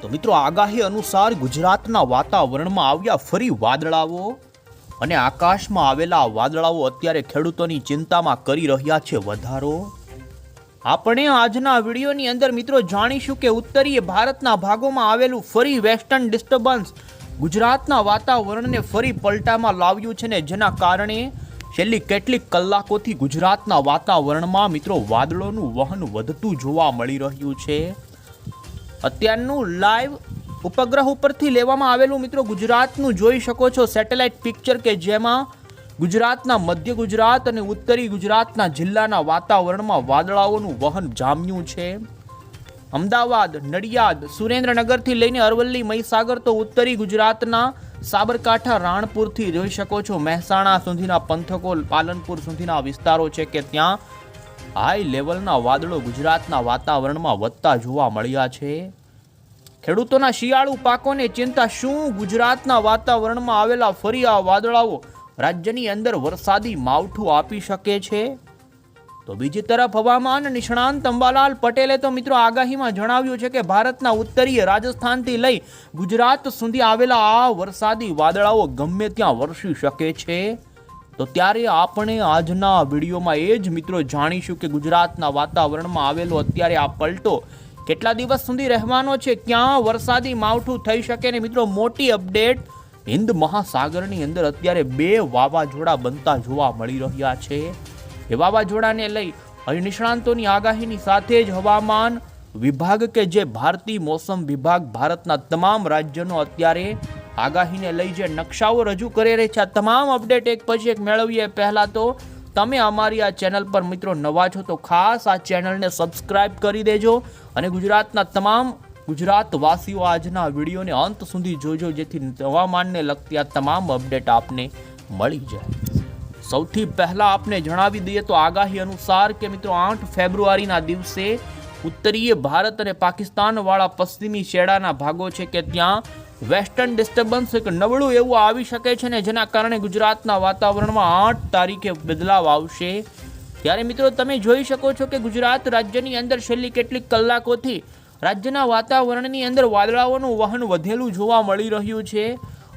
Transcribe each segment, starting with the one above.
તો મિત્રો આગાહી અનુસાર ગુજરાતના વાતાવરણમાં આવ્યા ફરી વાદળાઓ અને આકાશમાં આવેલા વાદળાઓ અત્યારે ખેડૂતોની ચિંતામાં કરી રહ્યા છે વધારો. આપણે આજના વિડીયોની અંદર મિત્રો જાણીશું કે ઉત્તરીય ભારતના ભાગોમાં આવેલું ફરી વેસ્ટર્ન ડિસ્ટર્બન્સ ગુજરાતના વાતાવરણને ફરી પલટામાં લાવ્યું છે ને જેના કારણે છેલ્લી કેટલીક કલાકોથી ગુજરાતના વાતાવરણમાં મિત્રો વાદળોનું વહન વધતું જોવા મળી રહ્યું છે. અત્યારનું લાઈવ ઉપગ્રહ ઉપરથી લેવામાં આવેલું મિત્રો ગુજરાતનું જોઈ શકો છો સેટેલાઇટ પિક્ચર કે જેમાં ગુજરાતના મધ્ય ગુજરાત અને ઉત્તરી ગુજરાતના જિલ્લાના વાતાવરણમાં વાદળાઓનું વહન જામ્યું છે. અમદાવાદ, નડિયાદ, સુરેન્દ્રનગરથી લઈને અરવલ્લી, મહીસાગર તો ઉત્તરી ગુજરાતના સાબરકાંઠા, રાણપુરથી જોઈ શકો છો. મહેસાણા સુધીના પંથકો, પાલનપુર સુધીના વિસ્તારો છે કે ત્યાં હાઈ લેવલના વાદળો ગુજરાતના વાતાવરણમાં વધતા જોવા મળ્યા છે. ખેડૂતોના શિયાળુ પાકોને ચિંતા, શું ગુજરાતના વાતાવરણમાં આવેલા ફરી આ વાદળાઓ રાજ્યની અંદર વરસાદી માવઠું આપી શકે છે? તો બીજી તરફ હવામાન નિષ્ણાંત અંબાલાલ પટેલે તો મિત્રો આગાહીમાં જણાવ્યું છે કે ભારતના ઉત્તરીય રાજસ્થાનથી લઈ ગુજરાત સુધી આવેલા આ વરસાદી વાદળાઓ ગમે ત્યાં વરસી શકે છે. તો ત્યારે આપણે આજના વિડીયોમાં એ જ મિત્રો જાણીશું કે ગુજરાતના વાતાવરણમાં આવેલો અત્યારે આ પલટો કેટલા દિવસ સુધી રહેવાનો છે? ક્યાં વરસાદી માવઠું થઈ શકે ને મિત્રો મોટી અપડેટ? હિન્દ મહાસાગરની અંદર અત્યારે બે વાવાઝોડા બનતા જોવા મળી રહ્યા છે. એ વાવાઝોડાને લઈ અહીં નિષ્ણાંતોની આગાહીની સાથે જ હવામાન વિભાગ કે જે ભારતીય મોસમ વિભાગ ભારતના તમામ રાજ્યનો અત્યારે આગાહીને લઈ જે નકશાઓ રજૂ કરી રહી છે. આ તમામ અપડેટ એક પછી એક મેળવીએ. પહેલાં તો તમે અમારી આ ચેનલ પર મિત્રો નવા છો તો ખાસ આ ચેનલને સબસ્ક્રાઇબ કરી દેજો અને ગુજરાતના તમામ ગુજરાતવાસીઓ આજના વિડીયોને અંત સુધી જોજો જેથી હવામાનને લગતી આ તમામ અપડેટ આપને મળી જાય. સૌથી પહેલાં આપને જણાવી દઈએ તો આગાહી અનુસાર કે મિત્રો આઠ ફેબ્રુઆરીના દિવસે ઉત્તરીય ભારત અને પાકિસ્તાનવાળા પશ્ચિમી શેડાના ભાગો છે કે ત્યાં વેસ્ટર્ન ડિસ્ટર્બન્સ એક નબળું એવું આવી શકે છે ને જેના કારણે ગુજરાતના વાતાવરણમાં આઠ તારીખે બદલાવ આવશે. ત્યારે મિત્રો, તમે જોઈ શકો છો કે ગુજરાત રાજ્યની અંદર છેલ્લી કેટલીક કલાકોથી રાજ્યના વાતાવરણની અંદર વાદળાઓનું વહન વધેલું જોવા મળી રહ્યું છે.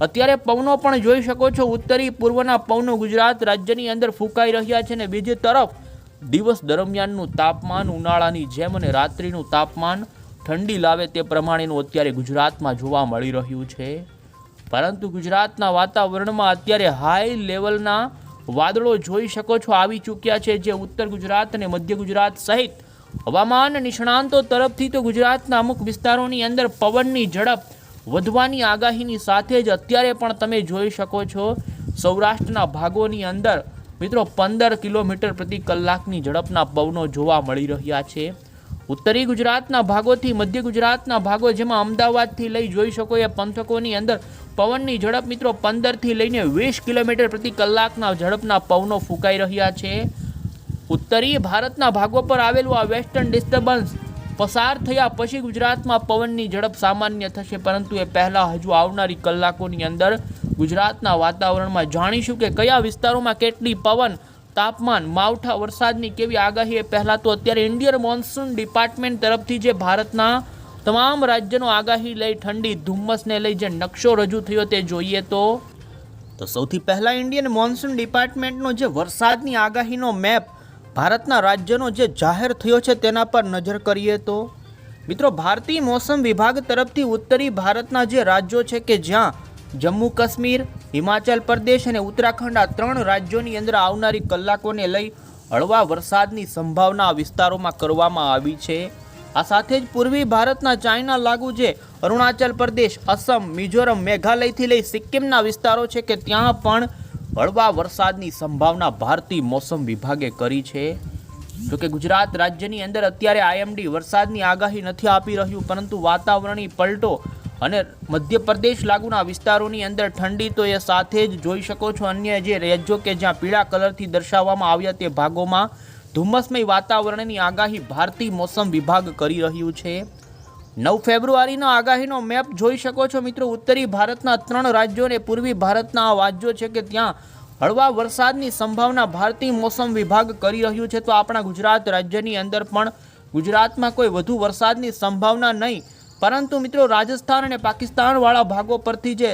અત્યારે પવનો પણ જોઈ શકો છો, ઉત્તરી પૂર્વના પવનો ગુજરાત રાજ્યની અંદર ફૂંકાઈ રહ્યા છે ને બીજી તરફ દિવસ દરમિયાનનું તાપમાન ઉનાળાની જેમ અને રાત્રિનું તાપમાન ઠંડી લાવે તે પ્રમાણેનું અત્યારે ગુજરાતમાં જોવા મળી રહ્યું છે. પરંતુ ગુજરાતના વાતાવરણમાં અત્યારે હાઈ લેવલના વાદળો જોઈ શકો છો, આવી ચૂક્યા છે જે ઉત્તર ગુજરાત અને મધ્ય ગુજરાત સહિત હવામાન નિષ્ણાંતો તરફથી તો ગુજરાતના અમુક વિસ્તારોની અંદર પવનની ઝડપ વધવાની આગાહીની સાથે જ અત્યારે પણ તમે જોઈ શકો છો, સૌરાષ્ટ્રના ભાગોની અંદર મિત્રો પંદર કિલોમીટર પ્રતિ કલાકની ઝડપના પવનો જોવા મળી રહ્યા છે. ઉત્તરી ગુજરાતના ભાગોથી મધ્ય ગુજરાતના ભાગો જેમાં અમદાવાદથી લઈ જોઈ શકો એ પંથકોની અંદર પવનની ઝડપ મિત્રો પંદરથી લઈને વીસ કિલોમીટર પ્રતિ કલાકના ઝડપના પવનો ફૂંકાઈ રહ્યા છે. ઉત્તરીય ભારતના ભાગો પર આવેલું આ વેસ્ટર્ન ડિસ્ટર્બન્સ પસાર થયા પછી ગુજરાતમાં પવનની ઝડપ સામાન્ય થશે, પરંતુ એ પહેલાં હજુ આવનારી કલાકોની અંદર ગુજરાતના વાતાવરણમાં જાણીશું કે કયા વિસ્તારોમાં કેટલી પવન તાપમાન, માવઠા વરસાદની કેવી આગાહી એ પહેલાં તો અત્યારે ઇન્ડિયન મોન્સૂન ડિપાર્ટમેન્ટ તરફથી જે ભારતના તમામ રાજ્યનો આગાહી લઈ ઠંડી, ધુમ્મસને લઈ જે નકશો રજૂ થયો તે જોઈએ તો? તો સૌથી પહેલાં ઇન્ડિયન મોન્સૂન ડિપાર્ટમેન્ટનો જે વરસાદની આગાહીનો મેપ ભારતના રાજ્યનો જે જાહેર થયો છે તેના પર નજર કરીએ તો? મિત્રો, ભારતીય મોસમ વિભાગ તરફથી ઉત્તરી ભારતના જે રાજ્યો છે કે જ્યાં જમ્મુ કાશ્મીર હિમાચલ પ્રદેશ અને ઉત્તરાખંડ આ ત્રણ રાજ્યોની અંદર આવનારી કલાકોને લઈ હળવા વરસાદની સંભાવના વિસ્તારોમાં કરવામાં આવી છે. આ સાથે જ પૂર્વી ભારતના ચાઇના લાગુ જે અરુણાચલ પ્રદેશ અસમ મિઝોરમ, મેઘાલયથી લઈ સિક્કિમના વિસ્તારો છે કે ત્યાં પણ હળવા વરસાદની સંભાવના ભારતીય મોસમ વિભાગે કરી છે. જોકે ગુજરાત રાજ્યની અંદર અત્યારે આઈએમડી વરસાદની આગાહી નથી આપી રહ્યું, પરંતુ વાતાવરણીય પલટો અને મધ્યપ્રદેશ લાગુના વિસ્તારોની અંદર ઠંડી તો એ સાથે જ જોઈ શકો છો અન્ય જે રાજ્યો કે જ્યાં પીળા કલરથી દર્શાવવામાં આવ્યા તે ભાગોમાં ધુમ્મસમય વાતાવરણની આગાહી ભારતીય મોસમ વિભાગ કરી રહ્યું છે. નવ ફેબ્રુઆરીનો આગાહીનો મેપ જોઈ શકો છો મિત્રો. ઉત્તરી ભારતના ત્રણ રાજ્યો અને પૂર્વી ભારતના રાજ્યો છે કે ત્યાં હળવા વરસાદની સંભાવના ભારતીય મોસમ વિભાગ કરી રહ્યું છે. તો આપણા ગુજરાત રાજ્યની અંદર પણ ગુજરાતમાં કોઈ વધુ વરસાદની સંભાવના નહીં. પરંતુ મિત્રો, રાજસ્થાન અને પાકિસ્તાનવાળા ભાગો પરથી જે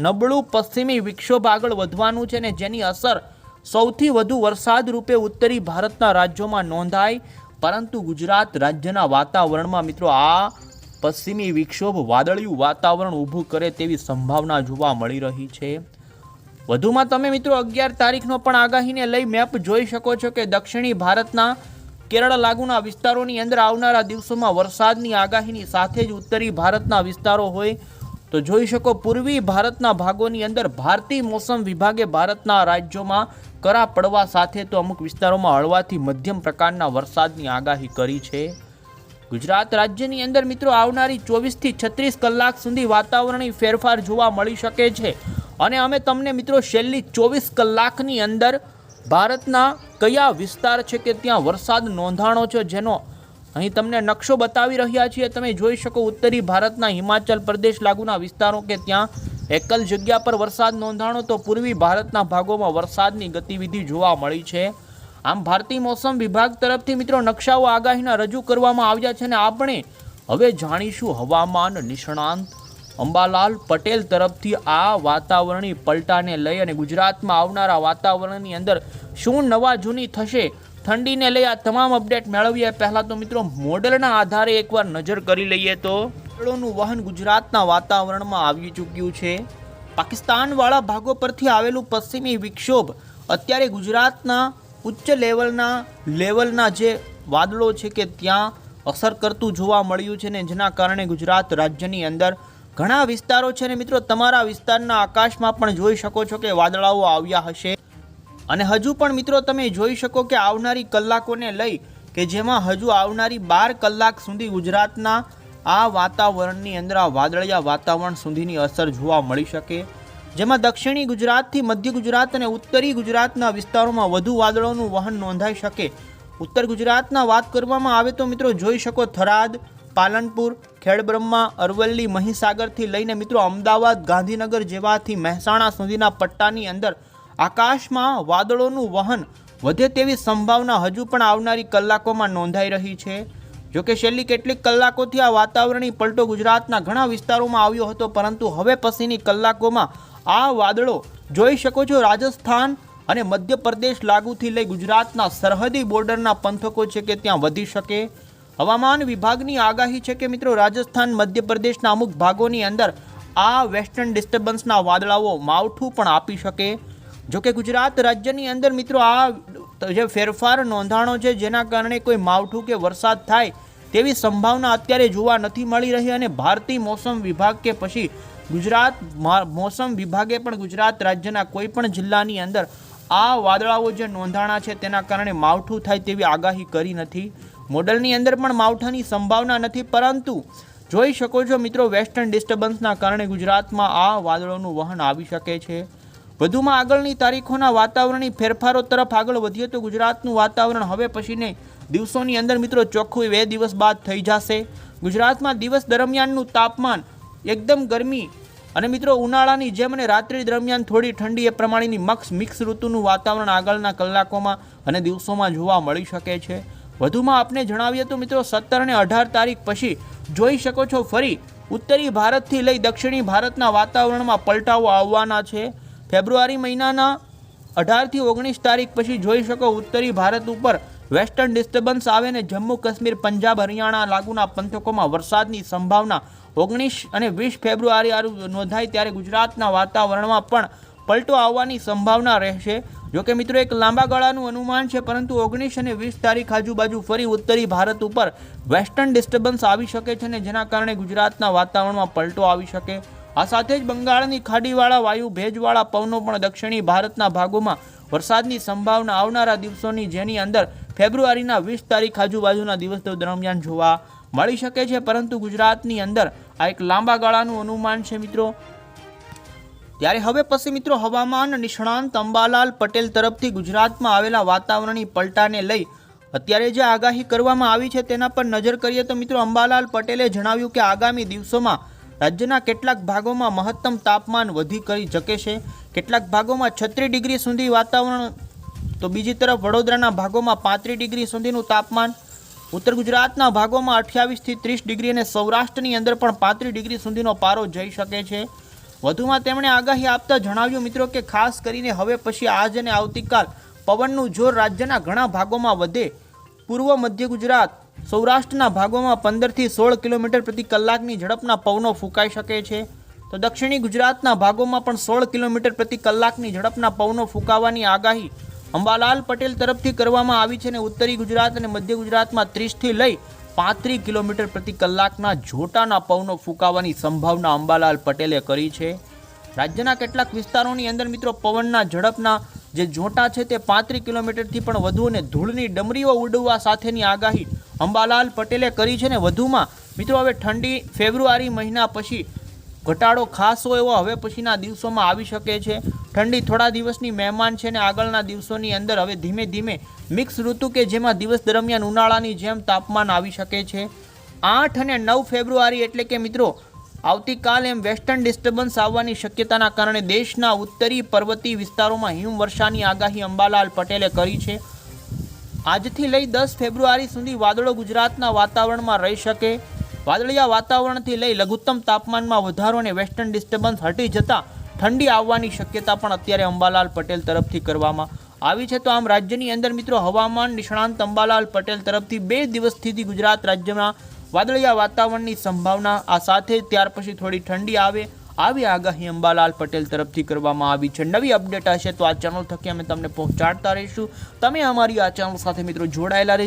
નબળું પશ્ચિમી વિક્ષોભ આગળ વધવાનું છે ને જેની અસર સૌથી વધુ વરસાદ રૂપે ઉત્તરી ભારતના રાજ્યોમાં નોંધાય પરંતુ ગુજરાત રાજ્યના વાતાવરણમાં મિત્રો, આ પશ્ચિમી વિક્ષોભ વાદળિયું વાતાવરણ ઊભું કરે તેવી સંભાવના જોવા મળી રહી છે. વધુમાં તમે મિત્રો, અગિયાર તારીખનો પણ આગાહીને લઈ મેપ જોઈ શકો છો કે દક્ષિણી ભારતના કેરળ લાગુના વિસ્તારોની અંદર આવનારા દિવસોમાં વરસાદની આગાહીની સાથે જ ઉત્તરી ભારતના વિસ્તારો હોય તો જોઈ શકો પૂર્વી ભારતના ભાગોની અંદર ભારતીય મોસમ વિભાગે ભારતના રાજ્યોમાં કરા પડવા સાથે તો અમુક વિસ્તારોમાં હળવાથી મધ્યમ પ્રકારના વરસાદની આગાહી કરી છે. ગુજરાત રાજ્યની અંદર મિત્રો આવનારી ચોવીસથી છત્રીસ કલાક સુધી વાતાવરણની ફેરફાર જોવા મળી શકે છે. અને અમે તમને મિત્રો છેલ્લી ચોવીસ કલાકની અંદર ભારતના કયા વિસ્તાર છે કે ત્યાં વરસાદ નોંધાણો છે જેનો અહીં તમને નકશો બતાવી રહ્યા છીએ, તમે જોઈ શકો ઉત્તરી ભારતના હિમાચલ પ્રદેશ લાગુના વિસ્તારો કે ત્યાં એકલ જગ્યા પર વરસાદ નોંધાણો, તો પૂર્વી ભારતના ભાગોમાં વરસાદની ગતિવિધિ જોવા મળી છે. આમ ભારતીય મોસમ વિભાગ તરફથી મિત્રો નકશાઓ આગાહીના રજૂ કરવામાં આવ્યા છે અને આપણે હવે જાણીશું હવામાન નિષ્ણાંત અંબાલાલ પટેલ તરફથી આ વાતાવરણની પલટાને લઈ અને ગુજરાતમાં આવનારા વાતાવરણની અંદર શું નવા જૂની થશે ઠંડીને લઈ આ તમામ અપડેટ મેળવીએ. પહેલાં તો મિત્રો મોડલના આધારે એકવાર નજર કરી લઈએ તો વાદળોનું વહન ગુજરાતના વાતાવરણમાં આવી ચૂક્યું છે. પાકિસ્તાનવાળા ભાગો પરથી આવેલું પશ્ચિમી વિક્ષોભ અત્યારે ગુજરાતના ઉચ્ચ લેવલના લેવલના જે વાદળો છે કે ત્યાં અસર કરતું જોવા મળ્યું છે ને જેના કારણે ગુજરાત રાજ્યની અંદર ઘણા વિસ્તારો છે ને મિત્રો, તમારા વિસ્તારના આકાશમાં પણ જોઈ શકો છો કે વાદળાઓ આવ્યા હશે. અને હજુ પણ મિત્રો, તમે જોઈ શકો કે આવનારી કલાકોને લઈ કે જેમાં હજુ આવનારી બાર કલાક સુધી ગુજરાતના આ વાતાવરણની અંદર, આ વાદળિયા વાતાવરણ સુધીની અસર જોવા મળી શકે. જેમાં દક્ષિણી ગુજરાતથી મધ્ય ગુજરાત અને ઉત્તરી ગુજરાતના વિસ્તારોમાં વધુ વાદળોનું વહન નોંધાઈ શકે. ઉત્તર ગુજરાતના વાત કરવામાં આવે તો મિત્રો, જોઈ શકો થરાદ પાલનપુર, ખેડબ્રહ્મા, અરવલ્લી, મહીસાગરથી લઈને મિત્રો અમદાવાદ, ગાંધીનગર જેવાથી મહેસાણા સુધીના પટ્ટાની અંદર આકાશમાં વાદળોનું વહન વધે તેવી સંભાવના હજુ પણ આવનારી કલાકોમાં નોંધાઈ રહી છે. જોકે છેલ્લી કેટલીક કલાકોથી આ વાતાવરણની પલટો ગુજરાતના ઘણા વિસ્તારોમાં આવ્યો હતો, પરંતુ હવે પછીની કલાકોમાં આ વાદળો જોઈ શકો છો રાજસ્થાન અને મધ્યપ્રદેશ લાગુથી લઈ ગુજરાતના સરહદી બોર્ડરના પંથકો છે કે ત્યાં વધી શકે. હવામાન વિભાગની આગાહી છે કે મિત્રો રાજસ્થાન, મધ્યપ્રદેશના અમુક ભાગોની અંદર આ વેસ્ટર્ન ડિસ્ટર્બન્સના વાદળાઓ માવઠું પણ આપી શકે. જોકે ગુજરાત રાજ્યની અંદર મિત્રો આ જે ફેરફાર નોંધાણો છે, જેના કારણે કોઈ માવઠું કે વરસાદ થાય તેવી સંભાવના અત્યારે જોવા નથી મળી રહી અને ભારતીય મોસમ વિભાગ કે પછી ગુજરાત મોસમ વિભાગે પણ ગુજરાત રાજ્યના કોઈ પણ જિલ્લાની અંદર આ વાદળાઓ જે નોંધાણા છે, તેના કારણે માવઠું થાય તેવી આગાહી કરી નથી. મોડલની અંદર પણ માવઠાની સંભાવના નથી, પરંતુ જોઈ શકો છો મિત્રો, વેસ્ટર્ન ડિસ્ટર્બન્સના કારણે ગુજરાતમાં આ વાદળોનું વહન આવી શકે છે. વધુમાં આગળની તારીખોના વાતાવરણની ફેરફારો તરફ આગળ વધીએ તો ગુજરાતનું વાતાવરણ હવે પછીને દિવસોની અંદર મિત્રો ચોખ્ખું બે દિવસ બાદ થઈ જશે. ગુજરાતમાં દિવસ દરમિયાનનું તાપમાન એકદમ ગરમી અને મિત્રો ઉનાળાની જેમ અને રાત્રિ દરમિયાન થોડી ઠંડી એ પ્રમાણેની મક્સ મિક્સ ઋતુનું વાતાવરણ આગળના કલાકોમાં અને દિવસોમાં જોવા મળી શકે છે. વધુમાં આપને જણાવીએ તો મિત્રો સત્તર અને અઢાર તારીખ પછી જોઈ શકો છો ફરી ઉત્તરી ભારતથી લઈ દક્ષિણી ભારતના વાતાવરણમાં પલટાવો આવવાના છે. ફેબ્રુઆરી મહિનાના અઢારથી ઓગણીસ તારીખ પછી જોઈ શકો ઉત્તરી ભારત ઉપર વેસ્ટર્ન ડિસ્ટર્બન્સ આવે ને જમ્મુ કાશ્મીર, પંજાબ, હરિયાણા લાગુના પંથકોમાં વરસાદની સંભાવના ઓગણીસ અને વીસ ફેબ્રુઆરી આરું નોંધાય ત્યારે ગુજરાતના વાતાવરણમાં પણ પલટો આવવાની સંભાવના રહેશે. જોકે મિત્રો, એક લાંબા ગાળાનું અનુમાન છે, પરંતુ ઓગણીસ અને વીસ તારીખ આજુબાજુ ફરી ઉત્તરી ભારત ઉપર વેસ્ટર્ન ડિસ્ટર્બન્સ આવી શકે છે ને જેના કારણે ગુજરાતના વાતાવરણમાં પલટો આવી શકે. આ સાથે જ બંગાળની ખાડીવાળા વાયુ ભેજવાળા પવનો પણ દક્ષિણી ભારતના ભાગોમાં વરસાદની સંભાવના આવનારા દિવસોની જેની અંદર ફેબ્રુઆરીના વીસ તારીખ આજુબાજુના દિવસો દરમિયાન જોવા મળી શકે છે, પરંતુ ગુજરાતની અંદર આ એક લાંબા ગાળાનું અનુમાન છે મિત્રો. ત્યારે હવે પછી મિત્રો હવામાન નિષ્ણાંત અંબાલાલ પટેલ તરફથી ગુજરાતમાં આવેલા વાતાવરણની પલટાને લઈ અત્યારે જે આગાહી કરવામાં આવી છે તેના પર નજર કરીએ તો મિત્રો અંબાલાલ પટેલે જણાવ્યું કે આગામી દિવસોમાં રાજ્યના કેટલાક ભાગોમાં મહત્તમ તાપમાન વધી કરી શકે છે. કેટલાક ભાગોમાં છત્રીસ ડિગ્રી સુધી વાતાવરણ, તો બીજી તરફ વડોદરાના ભાગોમાં પાંત્રીસ ડિગ્રી સુધીનું તાપમાન, ઉત્તર ગુજરાતના ભાગોમાં અઠ્યાવીસથી ત્રીસ ડિગ્રી અને સૌરાષ્ટ્રની અંદર પણ પાંત્રીસ ડિગ્રી સુધીનો પારો જઈ શકે છે. વધુમાં તેમણે આગાહી આપતા જણાવ્યું, મિત્રો, કે ખાસ કરીને હવે પછી આજ અને આવતીકાલ પવનનું જોર રાજ્યના ઘણા ભાગોમાં વધે. પૂર્વ મધ્ય ગુજરાત, સૌરાષ્ટ્રના ભાગોમાં પંદરથી સોળ કિલોમીટર પ્રતિ કલાકની ઝડપના પવનો ફૂંકાઈ શકે છે. તો દક્ષિણી ગુજરાતના ભાગોમાં પણ સોળ કિલોમીટર પ્રતિ કલાકની ઝડપના પવનો ફૂંકાવાની આગાહી અંબાલાલ પટેલ તરફથી કરવામાં આવી છે અને ઉત્તરી ગુજરાત અને મધ્ય ગુજરાતમાં ત્રીસથી લઈ પાંત્રીસ કિલોમીટર પ્રતિ કલાકના જોટાના પવનો ફૂંકાવાની સંભાવના અંબાલાલ પટેલે કરી છે. રાજ્યના કેટલાક વિસ્તારોની અંદર મિત્રો પવનના ઝડપના જે જોટા છે તે પાંત્રીસ કિલોમીટરથી પણ વધુ અને ધૂળની ડમરીઓ ઉડવા સાથેની આગાહી અંબાલાલ પટેલે કરી છે ને વધુમાં મિત્રો હવે ઠંડી ફેબ્રુઆરી મહિના પછી ઘટાડો ખાસો એવો હવે પછીના દિવસોમાં આવી શકે છે. ઠંડી થોડા દિવસની મહેમાન છે ને આગળના દિવસોની અંદર હવે ધીમે ધીમે મિક્સ ઋતુ કે જેમાં દિવસ દરમિયાન ઉનાળાની જેમ તાપમાન આવી શકે છે. આઠ અને નવ ફેબ્રુઆરી એટલે કે મિત્રો, આવતીકાલ એમ વેસ્ટર્ન ડિસ્ટર્બન્સ આવવાની શક્યતાના કારણે દેશના ઉત્તરી પર્વતીય વિસ્તારોમાં હિમવર્ષાની આગાહી અંબાલાલ પટેલે કરી છે. આજથી લઈ દસ ફેબ્રુઆરી સુધી વાદળો ગુજરાતના વાતાવરણમાં રહી શકે. વાદળિયા વાતાવરણથી લઈ લઘુત્તમ તાપમાનમાં વધારો અને વેસ્ટર્ન ડિસ્ટર્બન્સ હટી જતાં ઠંડી આવવાની શક્યતા પણ અત્યારે અંબાલાલ પટેલ તરફથી કરવામાં આવી છે. તો આમ રાજ્યની અંદર મિત્રો હવામાન નિષ્ણાંત અંબાલાલ પટેલ તરફથી બે દિવસથી ગુજરાત રાજ્યમાં વાદળિયા વાતાવરણની સંભાવના આ સાથે ત્યાર પછી થોડી ઠંડી આવે આવી આગાહી અંબાલાલ પટેલ તરફથી કરવામાં આવી છે. નવી અપડેટ હશે તો આ ચેનલ થકી અમે તમને પહોંચાડતા રહીશું. તમે અમારી આ ચેનલ સાથે મિત્રો જોડાયેલા રહેજો.